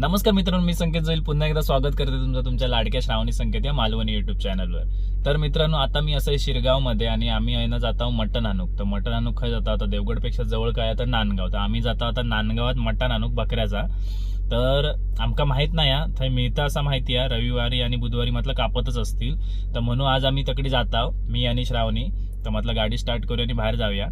नमस्कार मित्रांनो मी संकेत जाईल. पुन्हा एकदा स्वागत करते तुमचं तुमच्या लाडक्या श्रावणी संकेत या मालवणी युट्यूब चॅनलवर तर मित्रांनो आता मी असं आहे शिरगावमध्ये आणि आम्ही आहे ना जात आहोत मटण आणूक. तर मटण आणूक खय जाता आता देवगडपेक्षा जवळ काय तर नांदगाव. तर आम्ही जाता आता नांदगावात मटण आणूक बकऱ्याचा. तर आमका माहीत नाही हा थंय मिळतं असं माहिती आहे. रविवारी आणि बुधवारी म्हटलं कापतच असतील. तर म्हणून आज आम्ही तकडे जात आहोत मी आणि श्रावणी. तर म्हटलं गाडी स्टार्ट करू आणि बाहेर जाऊया.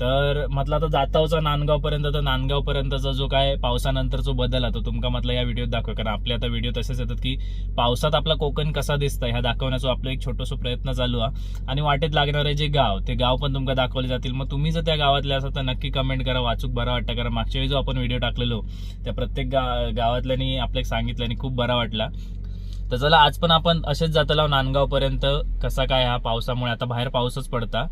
तर म्हटलं आता जातावचा नांदगावपर्यंत तर नांदगावपर्यंतचा जो काय पावसानंतर जो बदल आता तुमका म्हटलं या व्हिडिओत दाखवा कारण आपले आता व्हिडिओ तसेच येतात की पावसात आपला कोकण कसा दिसतं ह्या दाखवण्याचा आपला एक छोटासा प्रयत्न चालू आहे आणि वाटेत लागणारे जे गाव ते गाव पण तुमका दाखवले जातील. मग तुम्ही जर त्या गावातले असाल तर नक्की कमेंट करा वाचूक बरा वाटतं. कारण मागच्या वेळी जो आपण व्हिडिओ टाकलेलो त्या प्रत्येक गा गावातल्यानी आपल्याला सांगितल्याने खूप बरा वाटला. तर चला आज पण आपण असेच जातो नांदगावपर्यंत. कसा काय हा पावसामुळे? आता बाहेर पाऊसच पडता.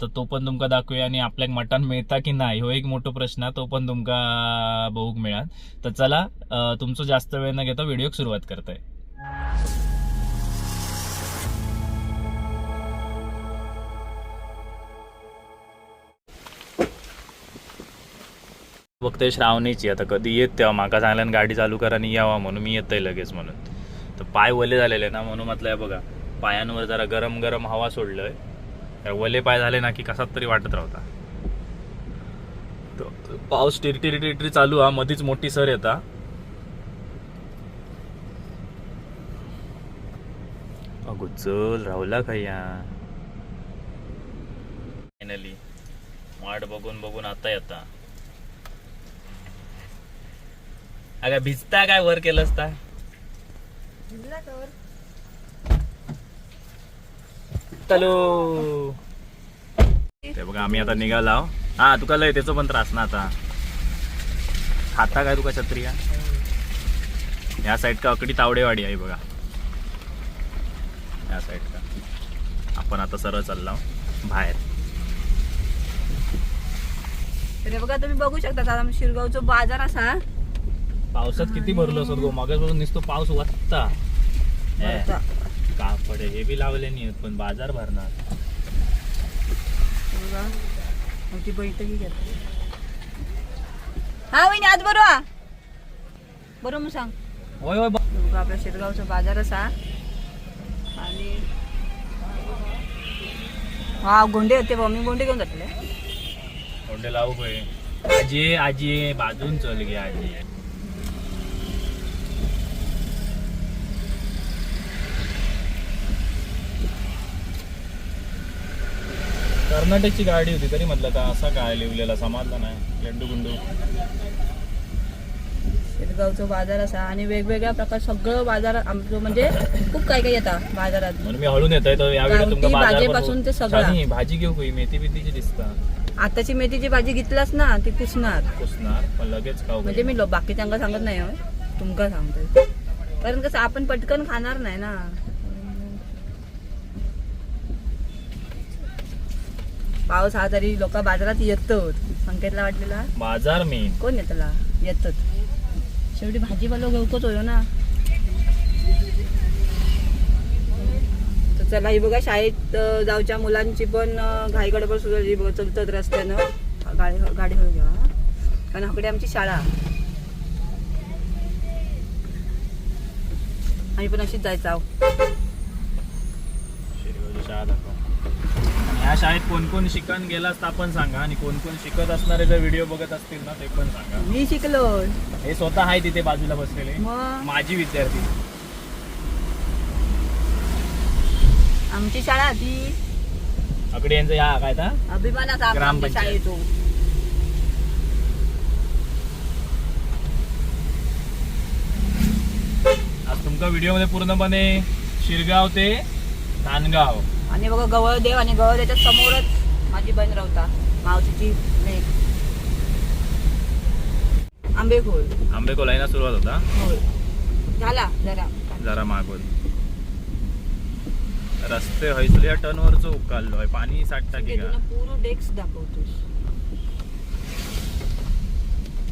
तर तो पण तुमका दाखवूया आणि आपल्याक मटण मिळता की नाही हो एक मोठो प्रश्न तो पण तुमका बघूक मिळाल. तर चला अं, तुमचं जास्त वेळ न घेता व्हिडिओ सुरुवात करताय. बघतोय श्रावणीची आता कधी येत तेव्हा माका सांगल्यान गाडी चालू करा आणि यावा म्हणून मी येतोय लगेच म्हणून. तर पाय वले झालेले ना म्हणून म्हटलं बघा पायांवर जरा गरम गरम हवा सोडलंय. वले पाय झाले ना की कसा तरी वाटत राहता. पाऊस टिरटिरी टिरटिरी चालू हा मधीच मोठी सर येता. अगो चल राहुला खय्या फायनली वाट बघून बघून आता येता. अगं भिजता काय वर केलं असता चलो ते बघा आम्ही आता निघालो हा तुका लय त्याचा पण त्रास ना आता. खाता काय तुका छत्री का या साईड का अकडी तावडेवाडी आहे बघा. या साईड का. आपण आता सरळ चाललो बाहेर. तर बघा तुम्ही बघू शकता आता आमच्या शिरगावचा बाजार असा पावसात किती भरलो असत गो मागासपासून नुसतो पाऊस वाचता. कापड हे बी लावले नाही पण बाजार भरणार. हे बघा मोठी बैठकी घेतली हा वहिनी आज बरोबर बरोबर मग सांग. होय होय बघा आपल्या शिरगावचा बाजार असा. आणि हा गोंडे होते बा. मी गोंडे घेऊन जातले कोंडे लावू पै आजी आजी बाजून चल गे आजी. कर्नाटकची गाडी होती तरी म्हटलं का असा काय लिवलेला समाजला नाही लेंडू गुंडू शिरगावचा बाजार असा आणि वेगवेगळ्या प्रकार सगळं बाजार आमचं म्हणजे खूप काय काय येतात बाजारात. म्हणून मी हळून येतोय तर यावेळी गावठी तुमका बाजार भाजीपासून ते सगळं. भाजी घेऊ काही मेथी बिथीची दिसता? आताची मेथीची भाजी घेतलास ना ती कुसणार कुसणार पण लगेच खाऊ म्हणजे मी लो- बाकीच्यांका सांगत नाही हो. तुमका सांगतोय. कारण कसं आपण पटकन खाणार नाही ना. पाऊस हा तरी लोक बाजारात येतोच संकेतला वाटलेला? बाजार मेन कोण येतला येतच शेवटी भाजीपालो घेऊकच होयो ना? तर चला ही बघा शाळेत जाऊच्या मुलांची पण अं, घाई गडबड सुरू झाली. बघा चलतात रस्त्यानं. गाडी गाडी हळू घ्या हा. कारण इकडे आमची शाळा. आम्ही पण अशीच जायचं आहो शिरगावची शाळा दाखव आणि ह्या शाळेत कोण कोण शिकन गेला असता आपण सांगा. आणि कोण कोण शिकत असणारे जर व्हिडिओ बघत असतील ना ते पण सांगा. मी शिकलो. हे स्वतः आहे तिथे बाजूला बसलेले. मग? माझी विद्यार्थी. आमची शाळा ती अकडे यांचं या काय ता अभिमानाचा आमच्या ग्रामपंचायत. शाळेतो आज तुमचा व्हिडिओमध्ये पूर्णपणे शिरगाव ते नांदगाव. आणि बघा गवळदेव आणि गवळदेवच्या समोरच माझी बहीण राहता मावशीची लेक. आंबेखोल. आंबेकोलाईना सुरुवात होता? झाला जरा. जरा मागून रस्ते हैसल्या टनवरच उकाललोय पाणी साठता की का पूर्ण डेस्क दाखवतोस.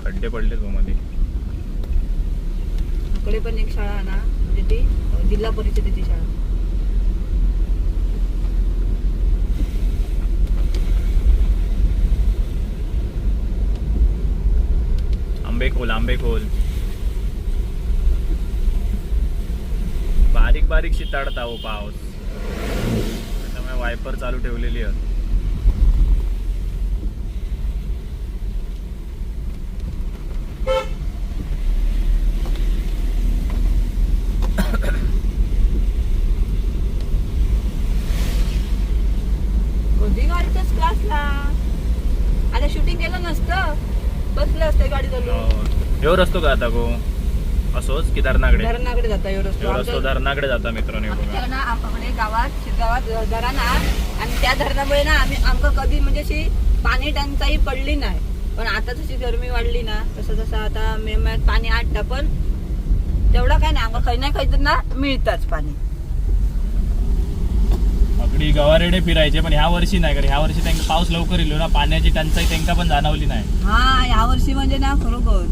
खड्डे पडले तो मध्ये इकडे पण एक शाळा आहे ना म्हणजे ती जिल्हा परिषदेची शाळा. आंबे खोलांबेखोल बारीक बारीक शिताडता हो पाऊस. त्यामुळे वायपर चालू ठेवलेली आहे. एवढं असतो का आता गो? असोच? की धरणाकडे धरणाकडे जाता एवढं असतो. धरणाकडे जाता मित्रांनो बघा ना आमच्याकडे गावात शिरगावात धरण आणि त्या धरणामुळे ना आम्ही आमका कधी म्हणजे अशी पाणी टंचाई पडली नाही. पण आता जशी गरमी वाढली ना तसं तसं आता मे महिन्यात पाणी आटतं पण तेवढं काय नाही. आमका काही नाही काही ना मिळतच पाणी. अगदी गवारेडे फिरायचे पण ह्या वर्षी नाही कारण ह्या वर्षी त्यांना पाऊस लवकर येलो ना पाण्याची टंचाई त्यांना पण जाणवली नाही. हा या वर्षी म्हणजे ना खरोखर.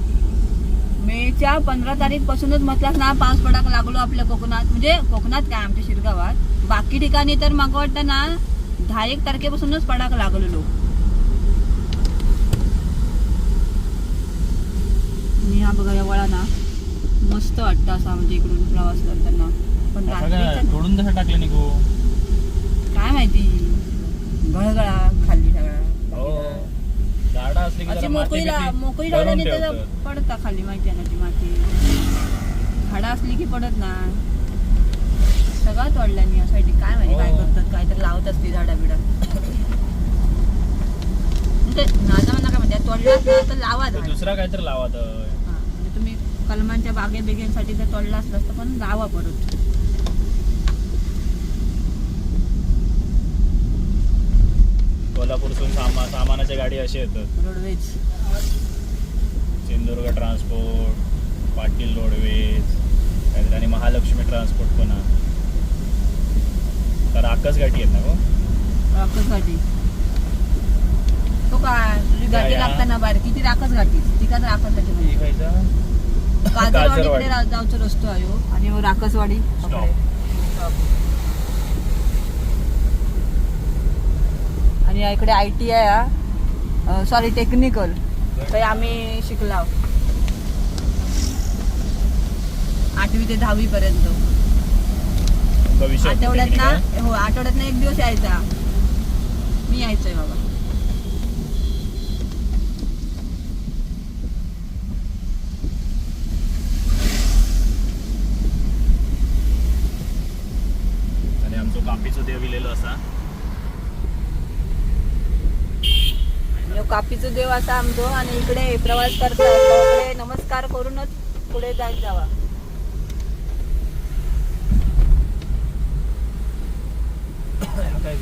मेच्या पंधरा तारीख पासूनच म्हटलं ना पाऊस पडाक लागलो आपल्या कोकणात. म्हणजे कोकणात काय आमच्या शिरगावात. बाकी ठिकाणी तर मागं वाटतं ना दहा एक तारखेपासूनच पडाक लागलेलो आणि हा बघा वळा ना मस्त वाटतं असा म्हणजे इकडून प्रवास करताना. पण असं रात्रीचं काय? ना, तोडून कसं टाकलं निघू? काय माहिती. गळगळा खाल्ली हो सगळा झाडं असली की अशी जरा मोकळी ला- बिती मोकळी धरून राहिल्याने त्याला ठेवतात. पडता खाली माहिती आहे ना ती माती. झाडं असली की पडत ना. सगळ्यात वाढल्यानी यासाठी. काय माहिती काय हो. करतात काय तर लावत असते झाडा बिडा. म्हणजे माझा म्हणणं काय म्हणते तोडलाच ना तर लावा ते झाड. दुसरा काहीतरी लावा तर. हा, म्हणजे तुम्ही कलमांच्या बागे बिगेसाठी जर तोडला असलं असतं पण लावा परत. कोल्हापूरसून सामा सामानाच्या गाडी अशी येतात. Roadways. Sindhudurg transport Patil roadways काहीतरी आणि महालक्ष्मी ट्रान्सपोर्ट पण आहे. तर आकच गाठी आहेत ना हो तो काय? तुझी या- लागताना राखच गाठी? ती का राखस गाठी? म्हणजे ही खायचा काजरवाडीकडे काजरवाडी. रा- जाऊचा रस्तो आहे हो. आणि मग राकसवाडी Stop. आणि या इकडे आय टी आहे सॉरी टेक्निकल तर आम्ही शिकला आठवी ते दहावी पर्यंत. भविष्य आठवड्यात ना हो आठवड्यात ना एक दिवस यायचा. मी यायचोय बाबा आणि आमचो कापीचो देव इलेलो असा यो कापीचो देव असा आमचो आणि इकडे प्रवास करता नमस्कार करूनच पुढे जायत जावा. काय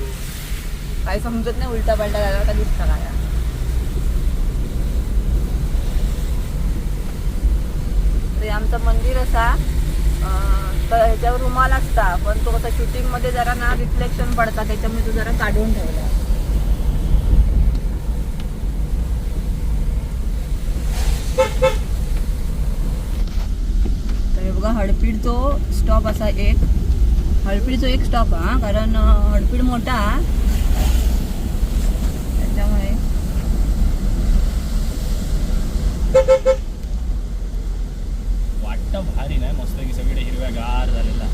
काही समजत नाही उलटा पलटा झाला का दिसता काय? ते आमचं मंदिर असा तर ह्याच्यावर रुमाल असता पण तो कसा शूटिंगमध्ये जरा ना रिफ्लेक्शन पडता त्याच्यामुळे तो जरा काढून ठेवला तर हळपीडचो स्टॉप असा एक. हळपीडचो एक स्टॉप हा. कारण हळपीड मोठा हा. त्याच्यामुळे वाटतं भारी नाही मस्त की सगळे हिरव्या गार झालेला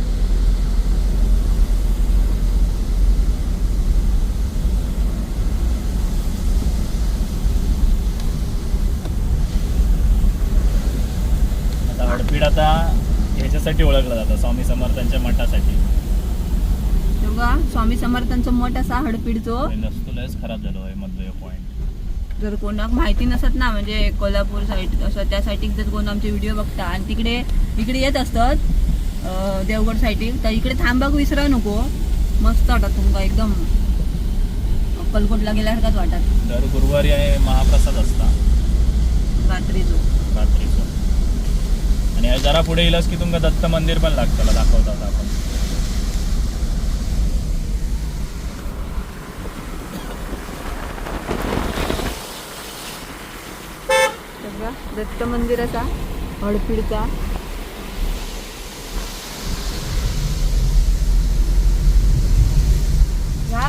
आता हडपीड आता ह्याच्यासाठी ओळखलं जातं? स्वामी समर्थांच्या मठासाठी. हे बघा स्वामी समर्थांचं मठ असा हडपीडचो? लयच खराब झालो आहे मधलं पॉईंट जर कोणाक माहिती नसत ना म्हणजे कोल्हापूर साईड असं त्या साईडीक जर कोण आमचे व्हिडिओ बघता आणि तिकडे इकडे येत असतात अं, देवगड साईडीक तर इकडे थांबाक विसरा नको. मस्त वाटत तुमका एकदम. अक्कलकोटला गेल्यासारखाच वाटत. दर गुरुवारी आहे महाप्रसाद असता. रात्रीचो. रात्रीचं. आणि जरा पुढे येईलच की तुमका दत्त मंदिर पण लागतं दाखवतात आपण दत्त मंदिर असा हडपीडचा ह्या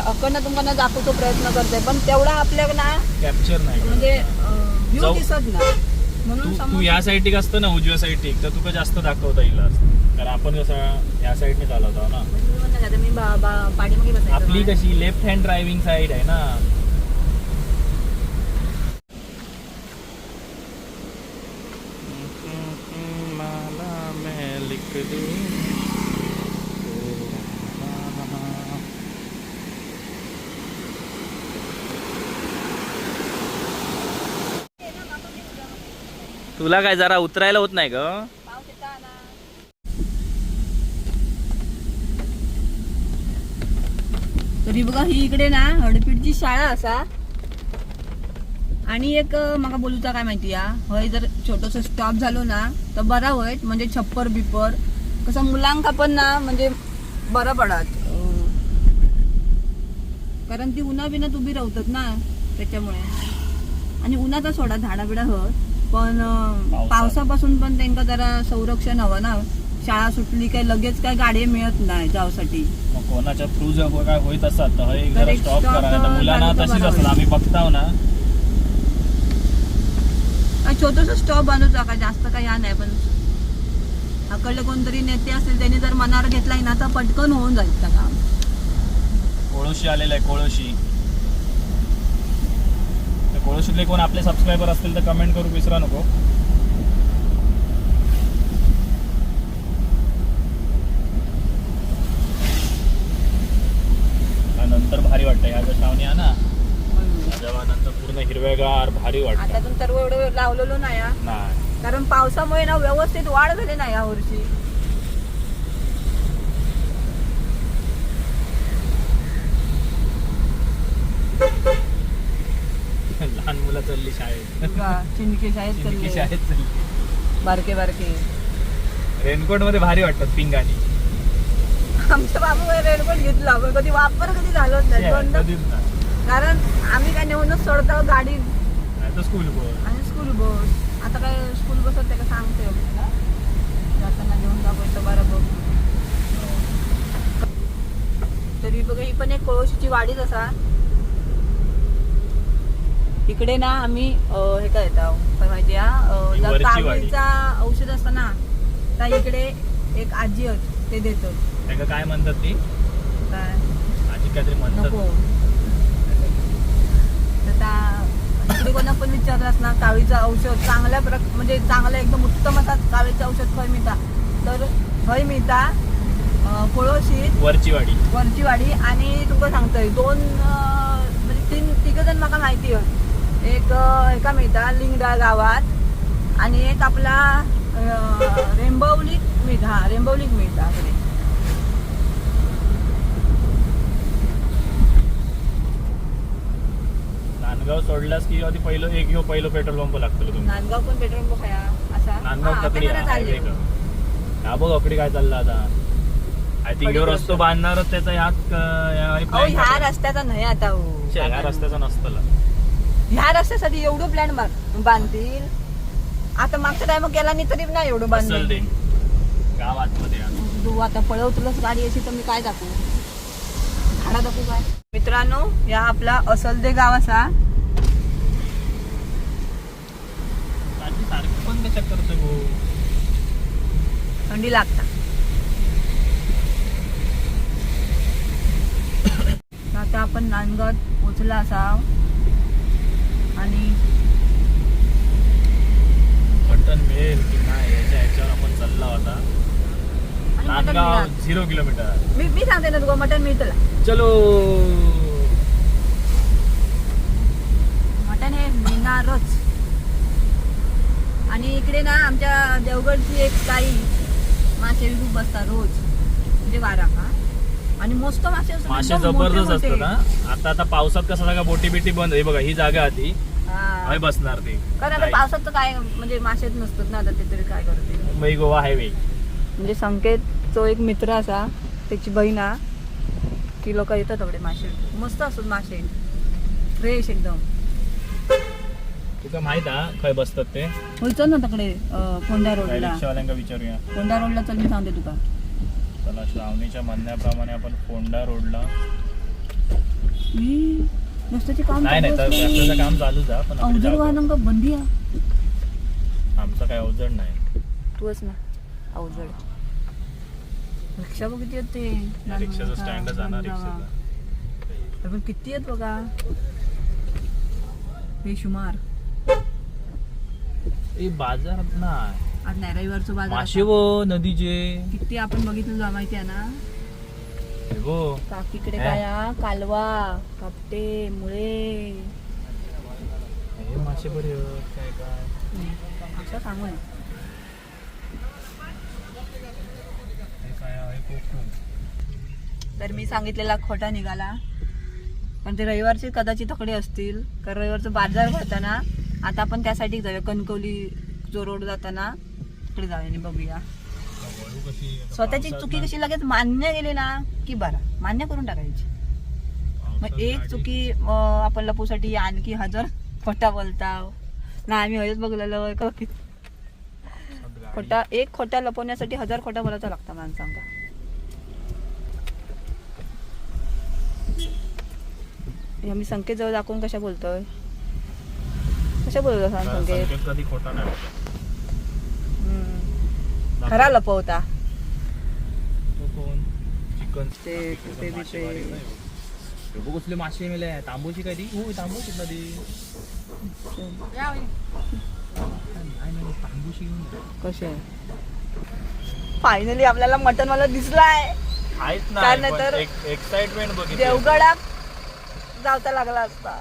अकडनं ना दाखवतो प्रयत्न करते पण तेवढा आपल्याला ना कॅप्चर नाही. म्हणजे व्ह्यू. दिसत ना म्हणून तू तू समोर या साईड असतं ना उजव्या साईड तर तुका जास्त दाखवता येईल असतं. कारण आपण कसं या साईडने चालवतो ना म्हणजे तुम्ही म्हणता का, आता मी बा- बा- पाठीमागे बसायचं आपली? कशी लेफ्ट हँड ड्रायव्हिंग साईड आहे ना मला मैं लिख दूं तुला काय जरा उतरायला होत नाही ग? तरी बघा ही इकडे ना हडपीडची शाळा असा. आणि एक मला बोलूचा काय माहिती या? हय जर छोटस स्टॉप झालो ना तर बरा होयत म्हणजे छप्पर बिप्पर. कसं मुलांका पण ना म्हणजे बरं पडत. कारण ती उन्हा बिनात उभी राहतात ना त्याच्यामुळे. आणि उन्हाचा सोडा झाडा बिडा हत. पण. पावसापासून पण त्यांना जरा संरक्षण हवं ना. शाळा सुटली काय लगेच काय गाडी मिळत नाही जाऊसाठी मग कोणाच्या थ्रू जर काय होत असतात तर तर जरा एक स्टॉप करा. मुलांना तशीच असतात. आम्ही बघताव ना. छोटस स्टॉप बांधूचा का जास्त काही हा नाही पण अकडले कोणतरी नेते असतील त्यांनी जर मनावर घेतलाय ना तर पटकन होऊन जाईल काम कोळोशी आलेला आहे कोळोशी. तर कोळोशीतले कोण आपले सबस्क्रायबर असतील तर कमेंट करू विसरा नको. हा, नंतर भारी वाटतं ह्या जर श्रावणी आहे ना जेव्हा नंतर पूर्ण हिरवेगार भारी आता वाटतं सर्व एवढं लावलेलो नाही हा. नाही. कारण पावसामुळे ना व्यवस्थित वाढ झाली नाही या वर्षी. लहान मुलं चालली शाळेत. चिंकी शाळेत चिंकी चालले. शाळेत चालली. बारके बारके. रेनकोटमध्ये भारी वाटतात पिंगानी आमच्या बाबू रेनकोट घेतला पण कधी वापर कधी झालोच नाही दोनदा- कधीच नाही. कारण आम्ही काय नेऊनच सोडतो गाडी. नाही तर स्कूल बस आणि स्कूल बस आता काय स्कूल बस होते का सांगते आपल्याला जाताना घेऊन दाखवायचं बरं बघ. तरी बघा ही पण एक कोळशीची वाडीच असा इकडे ना आम्ही हे काय माहिती. कावीळचा औषध असतं ना तर इकडे एक आजी ते त्याला काय म्हणतात ती? काय? आजी काहीतरी म्हणतात. इकडे कोणा पण विचारलास ना कावीचं औषध चांगल्या प्रक म्हणजे चांगलं एकदम उत्तम असा कावीचं औषध खय मिळता. तर खय मिळता अं, कोळशीत वरची वाडी. वरची वाडी आणि तुका सांगतोय दोन म्हणजे तीन तिघ जण मला माहिती आहे. एका मिळता लिंगडा गावात आणि एक आपला रेंबवलीत मिळता हा रेंबवलीत नांदगाव सोडलास की आधी पहिलं एक ह्यो पहिलं पेट्रोल पंप लागतो तुम्ही नांदगाव पण पेट्रोल पंप आहे असा नांदगाव हा, तकडी. हा बघ अकडी काय चाललं आता आय थिंक ह्यो पलीकडे रस्तो. बांधणारच त्याचा ह्या. रस्त्याचा नाही आता हो. ह्या रस्त्याचा नसतला ह्या रस्त्यासाठी एवढं प्लॅन बांधतील. आता मागच्या टाइम केला नाही तरी नाही एवढं असल ते बांधलं आता पळव तुलाच गाडी अशी तर मी काय दाखवू? झाडा दाखवू काय? मित्रांनो या आपला असल ते गाव असा? थंडी लागता. आता आपण नांदगाव पोचला असा आणि मटन मिळेल की नाही याच्या ह्याच्यावर आपण चालला होता. नांदगाव. Zero kilometre. मी मी सांगते ना तुला मटन मिळतं चलो. मटण हे मिळणारच. आणि इकडे ना आमच्या देवगडची एक ताई मासे विकून बसतात रोज. म्हणजे बारा का आणि मस्त मासे मासे जबरदस्त असतात हा. आता आता पावसात कसं सगळं बोटी बिटी बंद आहे. बघा ही जागा आधी हा. हय बसणार ते? कारण आता पावसात तर काय म्हणजे मासेच नसतात ना आता ते तरी काय करते मुंबई गोवा हायवे. म्हणजे संकेतचा एक मित्र असा त्याची बहीण हा ती लोक येतात एवढे मासे मस्त असतात मासे. फ्रेश एकदम. तुका माहीत हा खय बसतात ते? होयचं ना तिकडे अं, काय रोडला रिक्षावाल्यांका विचारूया. कोंढा रोडला चल मी सांगते तुका. चला श्रावणीच्या म्हणण्याप्रमाणे आपण फोंडा रोडला ई, रस्त्याचे काम नाही नाही तर चालू असलं. रस्त्याचं काम चालूच आहे पण आपली अवजड जागा- वाहनांका बंदी आहे आमचा काय अवजड नाही. तूच ना अवजड. रिक्षा बघ किती येते रिक्षाचं स्टँड जाणार रिक्षाचा. पण किती आहेत बघा. बेशुमार ए बाजारात नाही. आज नाही रविवारचं बाजार मासे आता. वो नदीचे. किती आपण बघितलं जा माहिती आहे ना? हे. काकीकडे हे? काय हा? कालवा कापटे मुळे. हे मासे बरे काय काय? असं सांगू नये. हे काय आहे कोकम तर मी सांगितलेला खोटा निघाला. पण ते रविवारचे कदाचित तकडे असतील. कारण रविवारचं बाजार भरताना आता आपण त्यासाठी जाऊया. कणकवली जो रोड जाताना तिकडे जाऊया आणि बघूया. स्वतःची चुकी कशी लगेच मान्य केली ना की बरं मान्य करून टाकायची. मग एक चुकी आपण लपूसाठी आणखी हजार खोटा बोलताव. ना आम्ही हयच बघलेलो खोटा एक खोटा लपवण्यासाठी हजार खोटा बोलायचा लागता माणसांका आम्ही संकेत जवळ दाखवून कशा बोलतोय? कशा बोलतो संकेत कधी खोटा नाही. खरा लपवता. तो ते ते. ते बघ कसले मासे मेले तांबूची कधी? हो तांबूची तांबूशी घेऊन जा. कसे फायनली आपल्याला मटन वाला दिसलाय. काय ना नाही तर एक्साइटमेंट बघितली. देवगडात जावता लागला असता.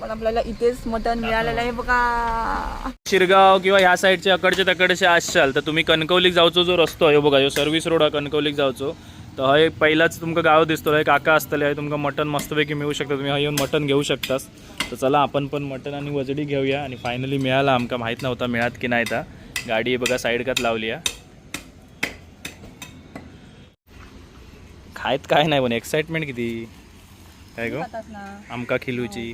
पण आपल्याला इथेच मटन मिळालेलं आहे बघा. शिरगाव किंवा ह्या साईडचे अकडचे तकडचे आशाल तर तुम्ही कणकवलीक जावचो जो रस्तो आहे बघा ह्यो सर्व्हिस रोड हा कणकवलीक जावचो तर हय पहिलाच तुमका गाव दिसतो हय काका असतले हय तुमका मटन मस्तपैकी मिळू शकता तुम्ही हय येऊन मटन घेऊ शकतास. तर चला आपण पण मटन आणि वजडी घेऊया आणि फायनली मिळाला आमका माहीत नव्हता मिळात की नाही ता गाडी बघा साईडकात लावली आहे. खायत काय नाही पण एक्साइटमेंट किती. काय गो. आमका खिलूची.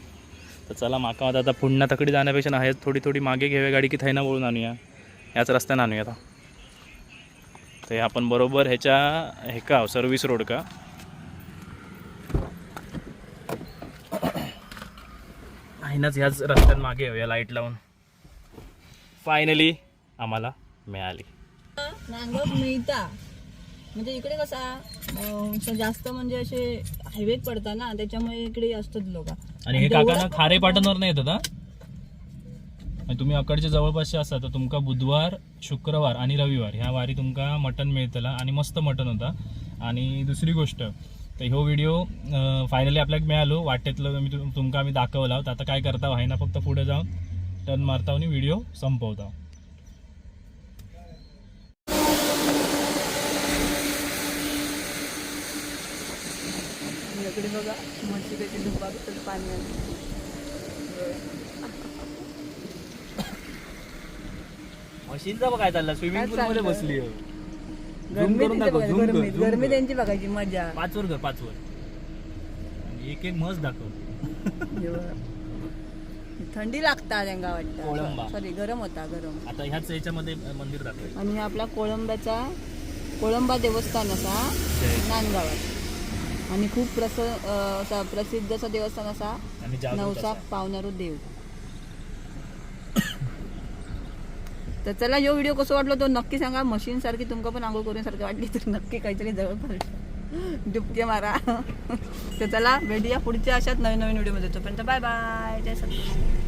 तर चला माका आता आता पुन्हा तकडी जाण्यापेक्षा ना ह्याच थोडी थोडी मागे घेऊया गाडी की थैना वळून आणूया. याच रस्त्याने आणूया आता. तर आपण बरोबर ह्याच्या हे का सर्व्हिस रोड का? आहेनाच ह्याच रस्त्यात मागे येऊया लाइट लावून. फायनली आम्हाला मिळाली. म्हणजे इकडे कसा जास्त म्हणजे असे हायवे पडतात ना त्याच्यामुळे इकडे असतात लोक. आणि हे काका ना खारे पाटणवर नाही येतात हा आणि तुम्ही अकडच्या जवळपासचे असा तर तुमका बुधवार शुक्रवार आणि रविवार ह्या वारी तुमका मटन मिळतला आणि मस्त मटन होता. आणि दुसरी गोष्ट तर ह्यो व्हिडिओ फायनली आपल्याला मिळालो. वाटेतलं मी तुम- तुमका आम्ही दाखवला तर आता काय करता आहे ना फक्त पुढे जाऊन टर्न मारता आणि व्हिडिओ संपवता. इकडे बघा मच्छी कशी डुबागतात पाण्यात मशीनचा बघ काय चालला स्विमिंग पूल मध्ये बसली गरमी दाखव, गरमी. त्यांची बघायची मजा. पाचवर कर पाचवर. एक एक मस्त दाखव. थंडी लागता त्यांना कोळंबा. वाटतं सॉरी गरम होता गरम. आता ह्याच याच्यामध्ये मंदिर दाखवायचं आणि आपला कोळंबाचा कोळंबा देवस्थान असा नांदगावात आणि खूप प्रस असा प्रसिद्ध असं देवस्थान असा नवसा. पावणारो देव. तर चला यो व्हिडिओ कसं वाटलो तो नक्की सांगा. मशीन सारखी तुमका पण आंघोळ करून सारखी वाटली तर नक्की काहीतरी जवळ पडलं डुबके मारा. तर चला भेटूया पुढच्या अशाच नवीन नवीन व्हिडिओमध्ये तोपर्यंत बाय बाय जय सद्गुरू